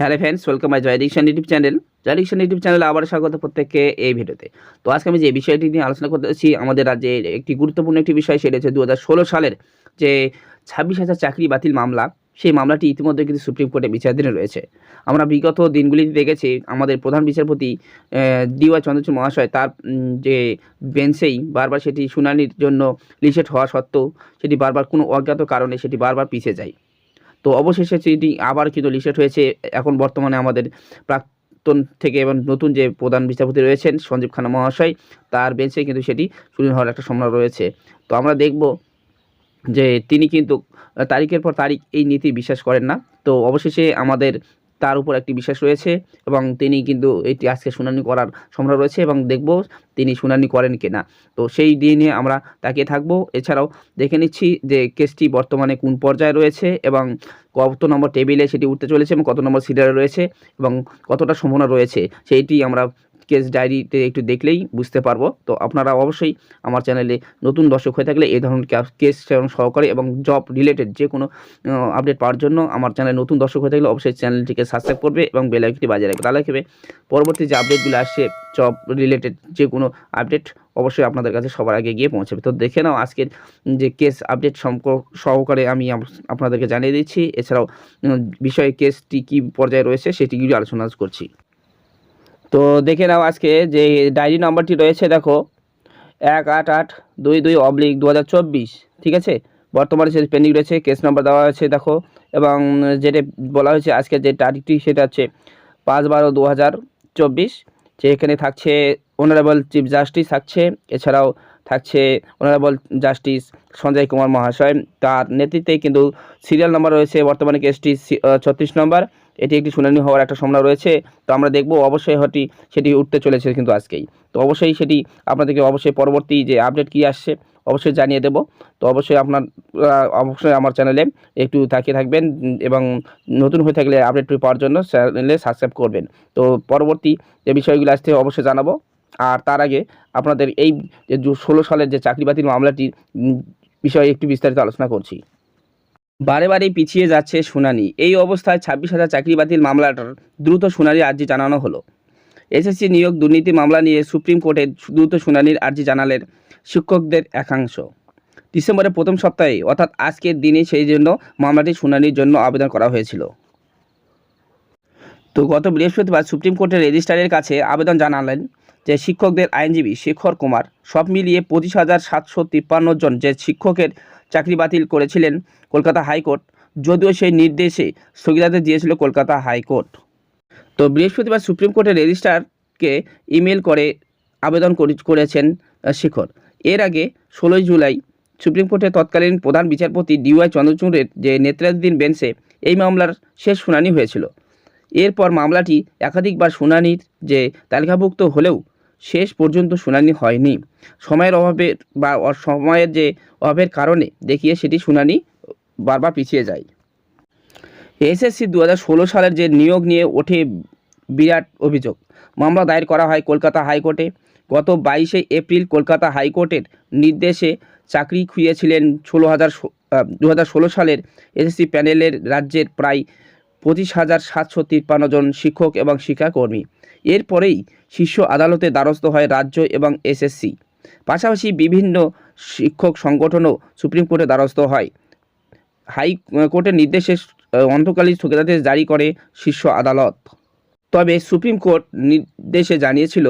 Hello friends, welcome my Joy diction YouTube channel. Joy diction YouTube চ্যানেলে আবার স্বাগত প্রত্যেককে এই ভিডিওতে। তো আজকে আমি যে বিষয়টি নিয়ে আলোচনা করতেছি আমাদের রাজ্যে একটি গুরুত্বপূর্ণ একটি বিষয়, সেটা হচ্ছে দু সালের যে ছাব্বিশ হাজার চাকরি বাতিল মামলা, সেই মামলাটি ইতিমধ্যে কিন্তু সুপ্রিম কোর্টে বিচারাধীন রয়েছে। আমরা বিগত দিনগুলিতে দেখেছি, আমাদের প্রধান বিচারপতি ডিওয়াই চন্দ্রচূড় মহাশয়, তার যে বেঞ্চেই বারবার সেটি শুনানির জন্য লিসেট হওয়া সত্ত্বেও সেটি বারবার কোনো অজ্ঞাত কারণে সেটি বারবার পিছিয়ে যায়। তো অবশেষে সেটি আবার কিন্তু লিস্টেড হয়েছে। এখন বর্তমানে আমাদের প্রাক্তন থেকে এবং নতুন যে প্রধান বিচারপতি রয়েছেন সঞ্জীব খানা মহাশয়, তার বেঞ্চে কিন্তু সেটি শুরু হওয়ার একটা সম্ভাবনা রয়েছে। তো আমরা দেখব যে তিনি কিন্তু, তারিখের পর তারিখ এই নীতি বিশ্বাস করেন না। তো অবশেষে আমাদের তার উপর একটি বিশ্বাস রয়েছে এবং তিনি কিন্তু এটি আজকে শুনানি করার সম্ভাবনা রয়েছে এবং দেখব তিনি শুনানি করেন কিনা। তো সেই দিনে আমরা তাকিয়ে থাকব। এছাড়াও দেখে নিচ্ছি যে কেসটি বর্তমানে কোন পর্যায়ে রয়েছে এবং কত নম্বর টেবিলে সেটি উঠতে চলেছে এবং কত নম্বর সিরিয়ালে রয়েছে এবং কতটা সম্ভাবনা রয়েছে। সেইটি আমরা কেস ডায়েরিতে একটু দেখলেই বুঝতে পারব। তো আপনারা অবশ্যই আমার চ্যানেলে নতুন দর্শক হয়ে থাকলে এই ধরনের কেস সহকারে এবং জব রিলেটেড যে কোনো আপডেট পাওয়ার জন্য আমার চ্যানেলে নতুন দর্শক হয়ে থাকলে অবশ্যই চ্যানেলটিকে সাবস্ক্রাইব করবে এবং বেল আইকনটি বাজিয়ে রাখবে। তাহলে হবে পরবর্তী যে আপডেটগুলো আসছে জব রিলেটেড যে কোনো আপডেট অবশ্যই আপনাদের কাছে সবার আগে গিয়ে পৌঁছাবে। তো দেখে নাও আজকের যে কেস আপডেট সহকারে আমি আপনাদেরকে জানিয়ে দিচ্ছি। এছাড়াও বিষয়ে কেসটি কী পর্যায়ে রয়েছে সেটিগুলি আলোচনা করছি। তো দেখে নাও আজকে যে ডায়েরি নাম্বারটি রয়েছে, দেখো, এক আট আট দুই দুই অবলিক দু হাজার চব্বিশ, ঠিক আছে? বর্তমানে সে পেন্ডিং রয়েছে কেস নাম্বার দেওয়া আছে দেখো, এবং যেটা বলা হয়েছে আজকে যে তারিখটি সেটা হচ্ছে পাঁচ বারো দু হাজার চব্বিশ, যে এখানে থাকছে অনারেবল চিফ জাস্টিস থাকছে, এছাড়াও থাকছে অনারেবল জাস্টিস সঞ্জয় কুমার মহাশয়। তার নেতৃত্বে কিন্তু সিরিয়াল নাম্বার রয়েছে, বর্তমানে কেসটি ছত্রিশ নম্বর এটি একটি শুনানি হওয়ার একটা সম্ভাবনা রয়েছে। তো আমরা দেখব অবশ্যই হটি সেটি উঠতে চলেছে কিন্তু আজকেই। তো অবশ্যই সেটি আপনাদেরকে অবশ্যই পরবর্তী যে আপডেট কী আসছে অবশ্যই জানিয়ে দেব। তো অবশ্যই আপনার অবশ্যই আমার চ্যানেলে একটু তাকিয়ে থাকবেন এবং নতুন হয়ে থাকলে আপডেটটি পাওয়ার জন্য চ্যানেলে সাবস্ক্রাইব করবেন। তো পরবর্তী যে বিষয়গুলো আসছে অবশ্যই জানাব। আর তার আগে আপনাদের এই ষোলো সালের যে চাকরি বাতিল মামলাটির বিষয়ে একটু বিস্তারিত আলোচনা করছি। বারে পিছিয়ে যাচ্ছে শুনানি। এই অবস্থায় ছাব্বিশ হাজার চাকরি বাতিল মামলাটার দ্রুত শুনানির আর্জি জানানো হলো। এসএসসি নিয়োগ দুর্নীতি মামলা নিয়ে সুপ্রিম কোর্টে দ্রুত শুনানির আর্জি জানালেন শিক্ষকদের একাংশ। ডিসেম্বরের প্রথম সপ্তাহে, অর্থাৎ আজকের দিনে সেই জন্য মামলাটি শুনানির জন্য আবেদন করা হয়েছিল। তো গত বৃহস্পতিবার সুপ্রিম কোর্টের রেজিস্ট্রারের কাছে আবেদন জানালেন যে শিক্ষকদের আইনজীবী শেখর কুমার সব মিলিয়ে পঁচিশ হাজার সাতশো তিপ্পান্ন জন যে শিক্ষকের চাকরি বাতিল করেছিলেন কলকাতা হাইকোর্ট। যদিও সেই নির্দেশে স্থগিতাদেশ দিয়েছিল কলকাতা হাইকোর্ট। তো বৃহস্পতিবার সুপ্রিম কোর্টের রেজিস্ট্রারকে ইমেল করে আবেদন করি- করেছেন শিখর। এর আগে ষোলোই জুলাই সুপ্রিম কোর্টের তৎকালীন প্রধান বিচারপতি ডিওয়াই চন্দ্রচূড়ের যে নেতৃত্বাধীন বেঞ্চে এই মামলার শেষ শুনানি হয়েছিল। এরপর মামলাটি একাধিকবার শুনানির যে তালিকাভুক্ত হলেও শেষ পর্যন্ত শুনানি হয়নি। সময়ের অভাবে বা সময়ের যে অভাবের কারণে দেখিয়ে সেটি শুনানি বারবার পিছিয়ে যায়। এসএসসি দু হাজার ষোলো সালের যে নিয়োগ নিয়ে ওঠে বিরাট অভিযোগ। মামলা দায়ের করা হয় কলকাতা হাইকোর্টে। গত বাইশে এপ্রিল কলকাতা হাইকোর্টের নির্দেশে চাকরি খুঁজেছিলেন ষোলো হাজার দু হাজার ষোলো সালের এসএসসি প্যানেলের রাজ্যের প্রায় পঁচিশ হাজার সাতশো তিপ্পান্ন জন শিক্ষক এবং শিক্ষাকর্মী। এরপরেই শীর্ষ আদালতে দ্বারস্থ হয় রাজ্য এবং এসএসসি পাশাপাশি বিভিন্ন শিক্ষক সংগঠনও সুপ্রিম কোর্টে দ্বারস্থ হয়। হাইকোর্টের নির্দেশে অন্তকালীন স্থগিতাদেশ জারি করে শীর্ষ আদালত। তবে সুপ্রিম কোর্ট নির্দেশে জানিয়েছিল,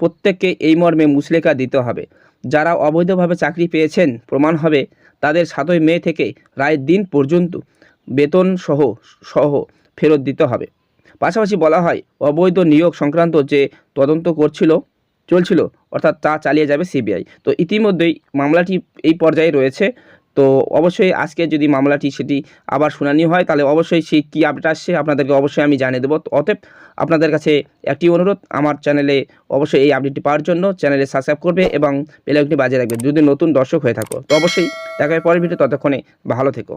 প্রত্যেককে এই মর্মে মুসলেখা দিতে হবে। যারা অবৈধভাবে চাকরি পেয়েছেন, প্রমাণ হবে তাদের সাতই মে থেকে রায়ের দিন পর্যন্ত বেতন সহ সহ ফেরত দিতে হবে। পাশাপাশি বলা হয়, অবৈধ নিয়োগ সংক্রান্ত যে তদন্ত করছিল, চলছিল, অর্থাৎ তা চালিয়ে যাবে সিবিআই। তো ইতিমধ্যেই মামলাটি এই পর্যায়ে রয়েছে। তো অবশ্যই আজকে যদি মামলাটি সেটি আবার শুনানি হয়, তাহলে অবশ্যই সেই কী আপডেট আসছে আপনাদেরকে অবশ্যই আমি জানিয়ে দেবো। অতএব আপনাদের কাছে একটি অনুরোধ, আমার চ্যানেলে অবশ্যই এই আপডেটটি পাওয়ার জন্য চ্যানেলে সাবস্ক্রাইব করবে এবং বেলাইকনটি বাজিয়ে রাখবে। যদি নতুন দর্শক হয়ে থাকো, তো অবশ্যই দেখা হয় পরের ভিডিও ততক্ষণে ভালো থেকো।